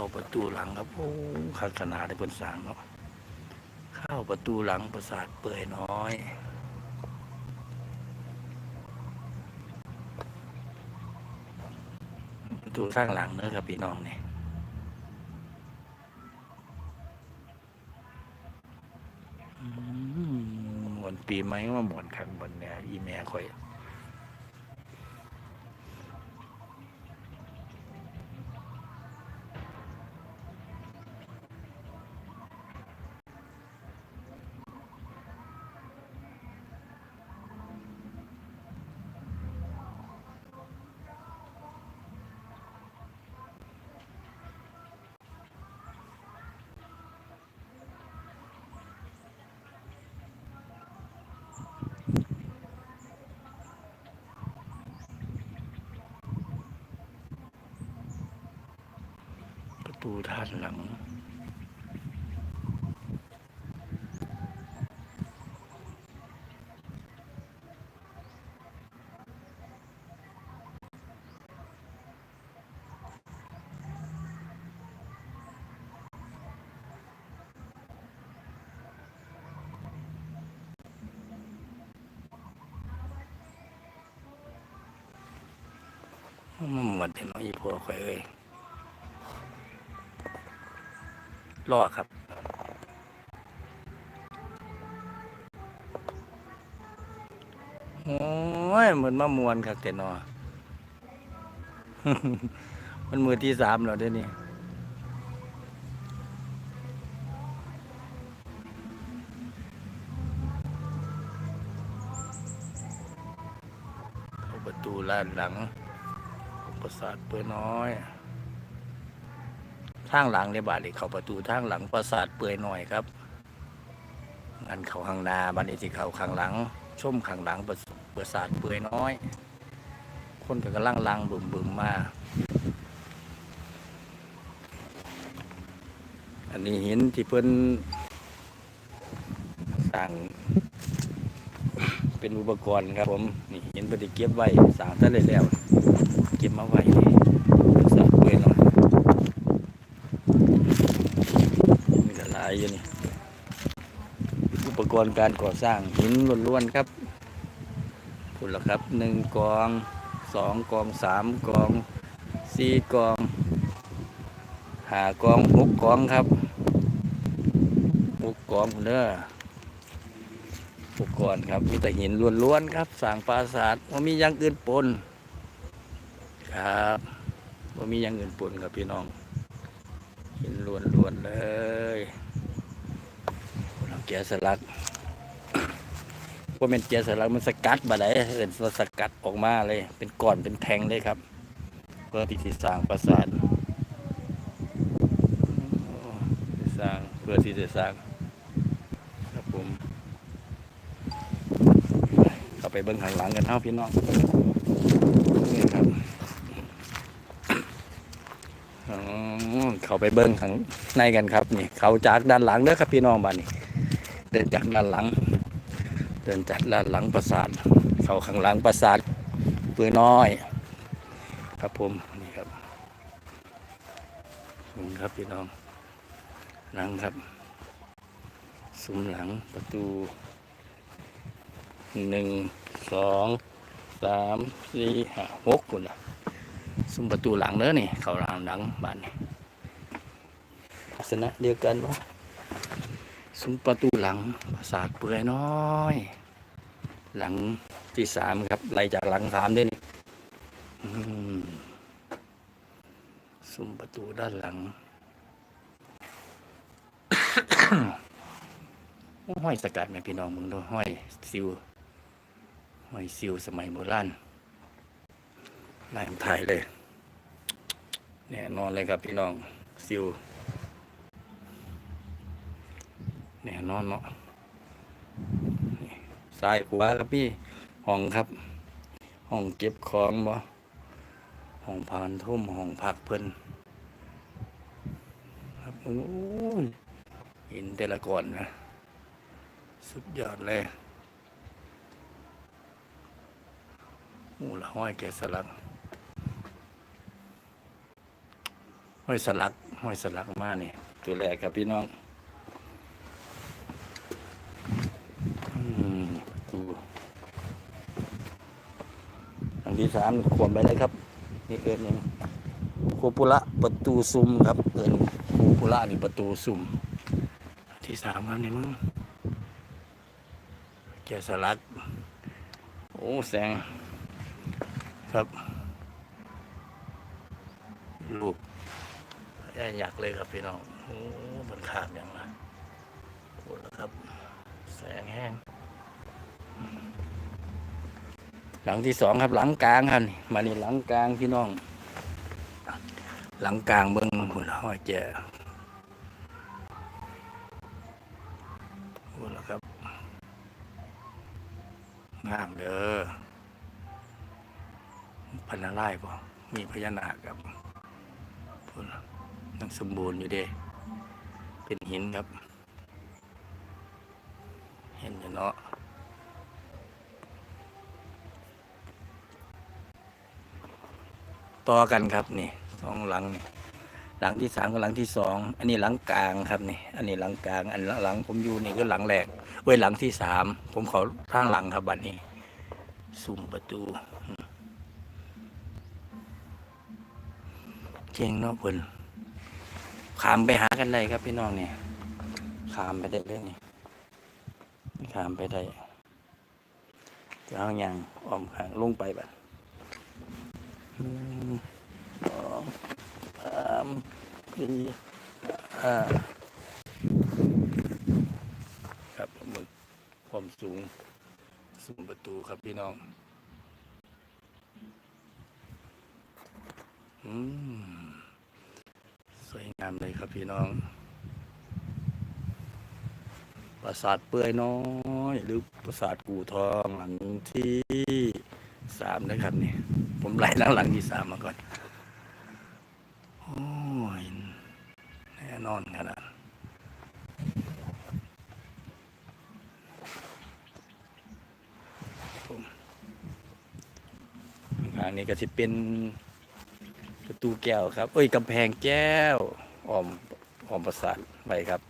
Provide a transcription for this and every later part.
เข้าประตูหลังครับโอ้ขัดขนาดได้เพิ่นสางเนาะเข้าประตูหลังปราสาทเปื่อยน้อยประตูข้างหลังเนอะครับพี่น้องเนี่ยอืมวันปีไหมว่าหมดครับบนเนี่ยอีแม่คอย ตูด้านหลัง มันหมดเนาะอีพ่อข่อยเอ้ย รอครับ โอ้ย เหมือนมามวนครับแต่นอมันมือที่สามแล้วเดี๋ยวนี้เข้าประตูล้านหลังปราสาทเปื่อน้อย ทางหลังในบาทเลยเข้าประตูทางหลังปราสาทเปื่อยน้อยครับงานเขาข้างหน้าบันนี้สิเขาข้างหลังชมข้างหลังปราปราสาทเปื่อยน้อย คนก็กำลังลังบึมบึมมาอันนี้หินที่เพิ่นสั่งเป็นอุปกรณ์ครับผมนี่หินปฏิเก็บไว้สั่งท่านเลยแล้วเก็บมาไว้นี่สาเปื่อยหน่อยมีกระลาย อยู่นี่ อุปกรณ์การก่อสร้างหินล้วนๆครับพูดล้วครับหนึ่งกองสองกองสามกองสี่กองหากองหกกองครับหกกองพุ่นเด้ออุปกรณ์ครับมีแต่หินล้วนๆครับสร้างปราสาทว่ามีอย่างอื่นปนครับว่ามีอย่างอื่นปนครับพี่น้องห็นล้วนๆเลย เราแกะสลักว่าเป็นแกะสลักมันสกัดบาได้เอินสกัดออกมาเลย เป็นก้อนเป็นแทงเลยครับเพื่อที่จะสร้างปราสาทสร้างเพื่อที่จะสร้างครับผมเข้าไปเบิ้งข้างหลังกันเท่าพี่น้องนี่ครับเขาไปเบิ้งข้างในกันครับนี่ เขาจากด้านหลังเด้อครับพี่น้องบ้านนี้ เดินจากด้านหลัง เดินจากด้านหลังปราสาทเขาข้างหลังปราสาทเปื่อน้อย ครับผมนี่ครับซุ้มครับพี่น้องหลังครับซุ้มหลังประตูหนึ่งสองสามสี่ห้าหกคนละซุ้มประตูหลังเด้อนี่ เขาหลังหลังบ้านนี่ลักษณะเดียวกันวะ ซุ้มประตูหลังปราสาทเปื่อยน้อย หลังที่สามครับไล่จากหลังสามด้นี่ซุ้มประตูด้านหลังห้อยสกัดไหมพี่น้องมึงดูห้อยซิวห้อยซิวสมัยโบราณลายไทยเลยแน่นอนเลยครับพี่น้องซิวแนอนเนาะนี่ซ้ายขวครับพี่ห้องครับ ห้องเก็บของบ่ห้องพานทุ่มห้องพักเพิ่นครับโอ้ยห็นแต่ละก่อนนะ สุดยอดเลยโอ้ละห้อยแกสลัก ห้อยสลัก ห้อยสลักมาเนี่ตัวแรกครับพี่น้องอืมดูอันที่ สามขวมไปเลยครับ นี่เอินยังโคปุระประตูซุมครับ เอินโคปุระนี่ประตูซุมที่สามครับนี่มึงแกสลักโอ้แสง ครับลูกอยากเลยครับพี่น้องโอ้มันขาดอย่างไรโอ้แล้วครับ แสงแห้ง หลังที่สองครับ หลังกลางครับนี่มานี่หลังกลางพี่น้อง หลังกลางเบิ้งหุ่นห้อยแก่โอ้แล้วครับงามเด้อพันอะไรป่มีพญานาคครับพุ่นล่ะยังสมบูรณ์อยู่เด้ เป็นหินครับ เห็นอยู่เนาะ ต่อกันครับนี่สองหลังนี่หลังที่สามกับหลังที่สองอันนี้หลังกลางครับนี่ อันนี้หลังกลาง อันหลังผมอยู่นี่ก็หลังแรกเว้ยหลังที่สามผมขาทางหลังครับบัดนี้สุ่มประตูเจงนาะเพิ่นขามไปหากันได้ครับพี่น้องเนี่ยขามไปได้เลยนี่ขามไปได้จะเอาอย่างอ้อมขางลงไปแบบ หนึ่งสองสามสี่ห้าครับหมดความสูง สูงประตูครับพี่น้อง อืม สวยงามเลยครับพี่น้องปราสาทเปื่อยน้อย หรือปราสาทกูทองหลังที่ สามนะครับนี่ผมไล่หลังหลังที่สามมาก่อน โอ้ยแน่นอนขนาดทางนี้ก็จะเป็นประตูแก้วครับ เอ้ยกำแพงแก้วอ้อมอ้อมประสาทไปครับ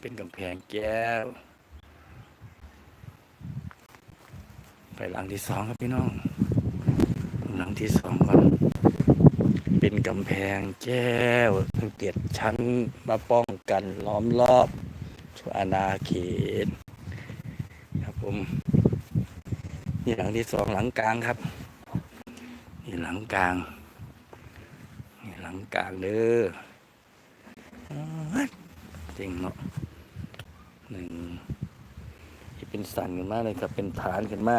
เป็นกำแพงแก้ว ไปหลังที่สองครับพี่น้อง หลังที่สองก่อนเป็นกำแพงแก้วเจ็ดชั้นมาป้องกันล้อมรอบชั่วอาณาเขตครับผมนี่หลังที่สองหลังกลางครับ นี่หลังกลาง นี่หลังกลางเด้อจริงเนาะหนึ่ง เป็นสันขึ้นมากเลยครับ เป็นฐานขึ้นมา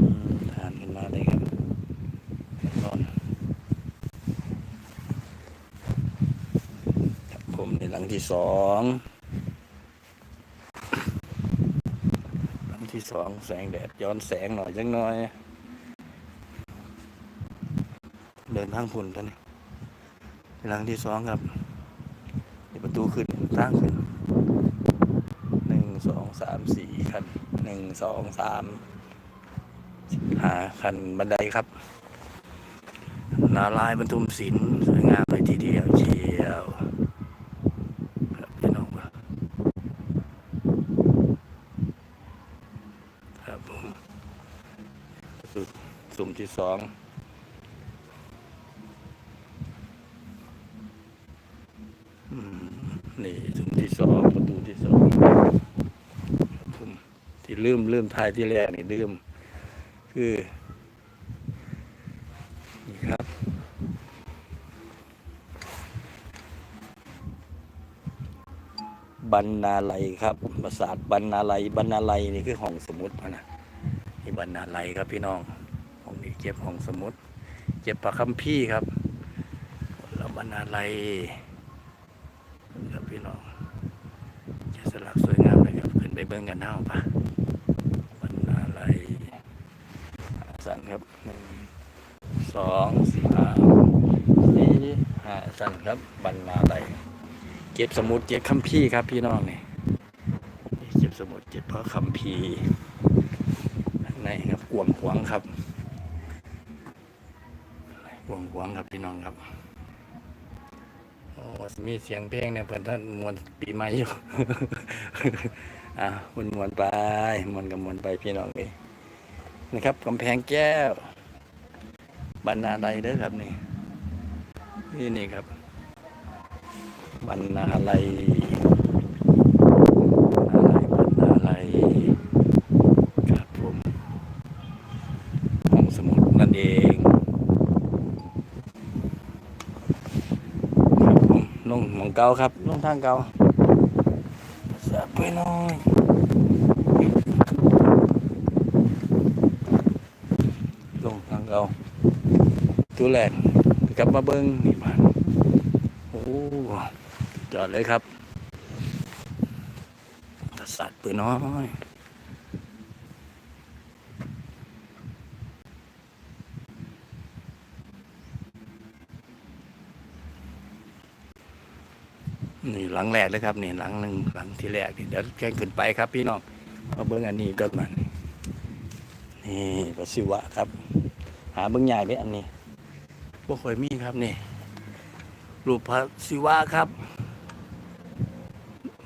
อืมฐานขึ้นมาเลยครับนอนครับผมในหลังที่สองหลังที่สองแสงแดดย้อนแสงหน่อยจังหน่อย เดินทางพุ่นกันนี่หลังที่สองครับประตูขึ้นทางขึ้น สามสี่คันหนึ่งสองสามหาคันบันไดครับนาลายบรรทุมศิลป์สวยงามเลยทีเดียวเชียวพี่น้องครับครับผมสุดสุ่มที่สองอืมนี่สุ่มที่สองประตูที่สองครับผมที่ ลืมลืมทายที่แรกนี่ลืม คือนี่ครับ บรรณาลัยครับปราสาทบรรณาลัยบรรณาลัยนี่คือห้องสมุดนะนี่บรรณาลัยครับพี่น้องห้องนี้เก็บห้องสมุด เก็บปากคำพี่ครับแล้วบรรณาลัยครับพี่น้องแกะสลักสวยงามเลยครับขึ้นไปเบิ้งกันหน้าปะบรรณาลัยสันครับหนึ่งส องสี่ห้าสี่ห้าสันครับบรรณาลัยเก็บสมุดเก็บคัมภีร์ครับพี่น้องนี่เก็บสมุดเก็บพระคัมภีร์ในครับกวางขวงครับหวงหวงครับพี่น้องครับโอ้มีเสียงเพลงเนี่ยเพื่อนท่านมวนปีใหม่อยู่ อะมวนมวนไปมวนกับมวนไปพี่น้องเองนะครับกำแพงแก้ว บรรณาใดเด้อครับนี่นี่นี่ครับบรรณาลัยบรรณาลัยครับผมห้องสมุดนั่นเองครับผมลงหมองเก่าครับลงทางเก่าสะไปหน่อยลงทางเก่า ตัวแรกกลับมาเบิ้งนี่มันโอ้จอดเลยครับกษัตริย์ปืนน้อยนี่หลังแรกเลยครับนี่หลังหนึ่งหลังที่แรกนี่เดี๋ยวแกงขึ้นไปครับ พี่น้องมาเบิ้งอันนี้ก็มันนี่พระศิวะครับ หาเบิ้งใหญ่เลยอันนี้ พวกคอยมีครับนี่รูปพระศิวะครับ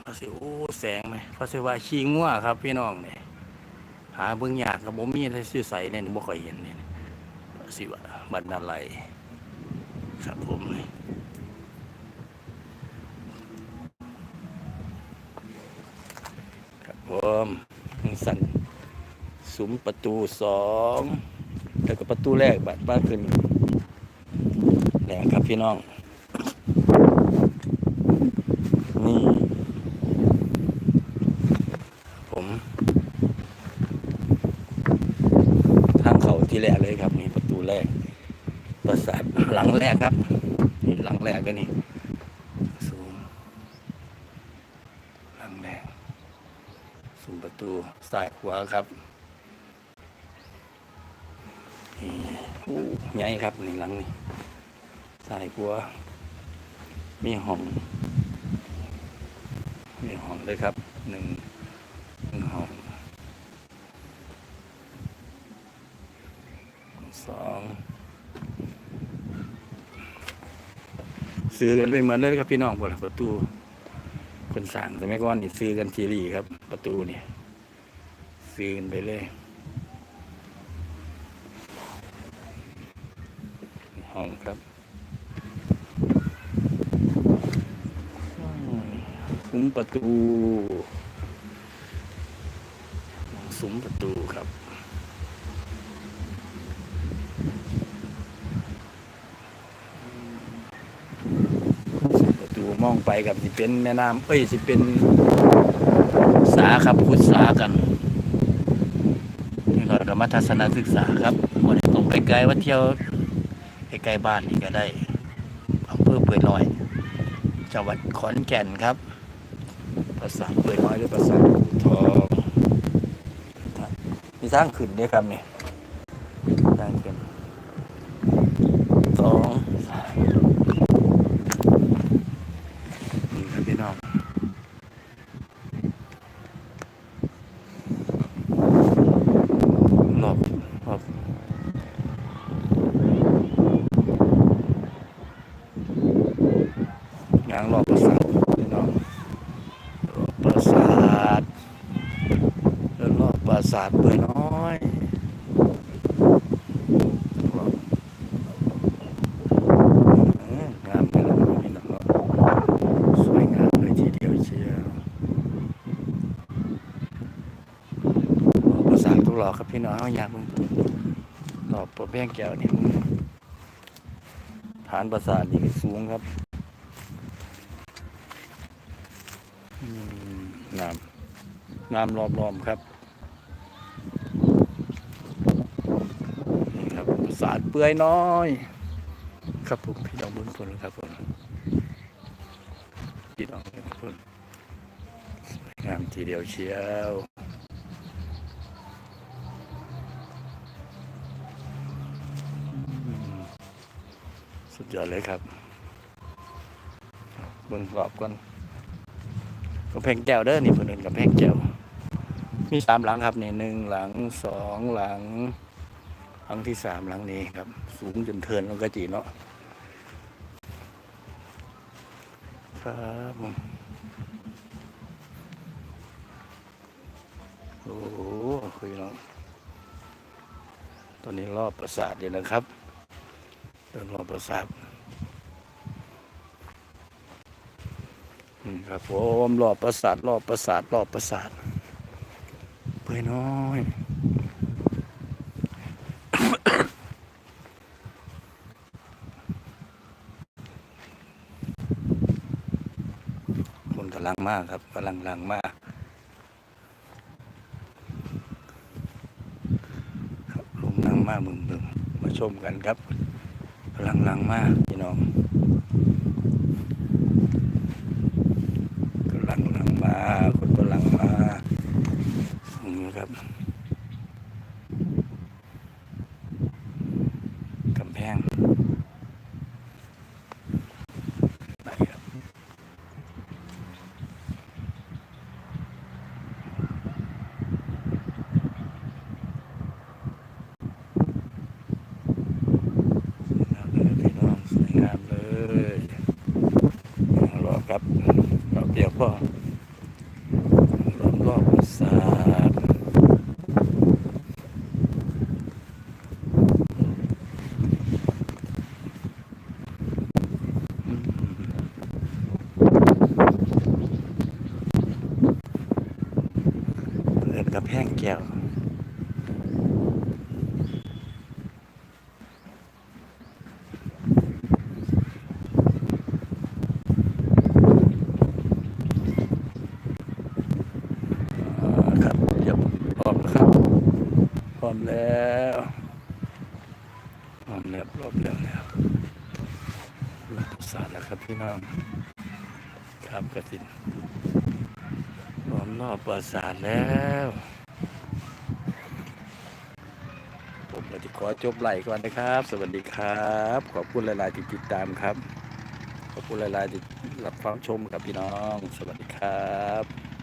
พระศิวะโอ้แสงไหมพระศิวะขี้งัวครับพี่น้องเนี่ยหาเบิ้งยากกับบ่มีอะไรซื่อใสเนี่ยบ่ค่อยเห็นเนี่ยพระศิวะบรรณาลัยครับผมครับผมสั่นสุมประตูสองแล้วก็ประตูแรกบัดบ้านขึ้น แหลงครับพี่น้อง นี่ ผม ทางเขาที่แรกเลยครับ นี่ประตูแรก ปราสาทหลังแรกครับ นี่หลังแรกก็นี่สูงหลังแรกซุ้มประตูซ้ายขวาครับนี่อู้ใหญ่ครับนี่หลังนี่ ซ้ายขวมีห้อง มีห้องเลยครับหนึ่งหนึ่งห้องสองซื้อกันไปเหมือนเลยครับพี่น้องบนประตูคนสั่งสมัยก่อนนี่ซื้อกันทีรีครับ ประตูนี่ซื้อกันไปเลยห้องครับอืมซุ้ม ประตูซุ้มประตูครับซุ้มประตูมองไปกับสิเป็นแม่น้ำเอ้ยสิเป็นสาครับขุดสากันนี่ก็กับมาทัศนศึกษาครับวันนี้ตรงไปไกลว่าเที่ยวใกล้ๆบ้านนี่ก็ได้อำเภอเปื่อยลอยจังหวัดขอนแก่นครับ ภาษาทเปื่อยน้อยหรือภาษาททองมีสร้างขึ้นด้วยครับนี่สร้างขึ้นสองสามนี่ครับพี่น้อง รอบรอบยางรอบประสาทพี่น้องรอบประสาทแล้วรอบประสาทเปื่อยน้อยรอบอืมงามไปแล้วพี่น้องสวยงามเลยทีเดียวเชียวรอบประสาททุก หลอกครับพี่น้องเอาอยากมึงรอบประแพงแก้วนี่ฐานประสาทนี่สูงครับอืมน้ำน้ำล้อมๆครับนี่ครับประสาทเปื่อยน้อย ครับผมพี่น้องบุญผลครับผมพี่น้องบุญผลงามทีเดียวเชียว สุดยอดเลยครับเบิ่งรอบก่อนกำแพงแก้วเด้อนี่เพิ่นเอิ้นกำแพงแก้วมีสามหลังครับนี่หนึ่งหลังสองหลัง หลังที่สามหลังนี้ครับ สูงจนเทินลงกระจีเนาะครับโอ้โหคุยเนาะตอนนี้รอบประสาทอยู่นะครับ เดินรอบประสาทอืมครับผมรอบประสาทรอบประสาทรอบประสาทเปื่อยน้อยคนกำลังมากครับกำลังลังมากครับลงนั่งมากมึงมึงมาชมกันครับ หลังลังมากพี่น้องกำลังลังมาคนกำลังมาอืมครับกำแพงไปครับ งามเลยพี่น้องสวยงามเลย รอครับรอบเดียวก็รอบรอบปราสาทเปิดกระแพงแก้ว อ่าครับเดี๋ยวพร้อมแล้วครับพร้อ มแล้วพร้อมแล้วรอมแล้วแล้วรัฐศาสตร์แล้วครับพี่น้องครับกระสินพร้อมรอบประสาทแล้วผมก็จะขอจบไหลก่อนนะครับ สวัสดีครับ ขอบคุณหลาย ๆ ที่ติดตามครับ ขอบคุณหลาย ๆ ที่รับฟังชมกับพี่น้อง สวัสดีครับ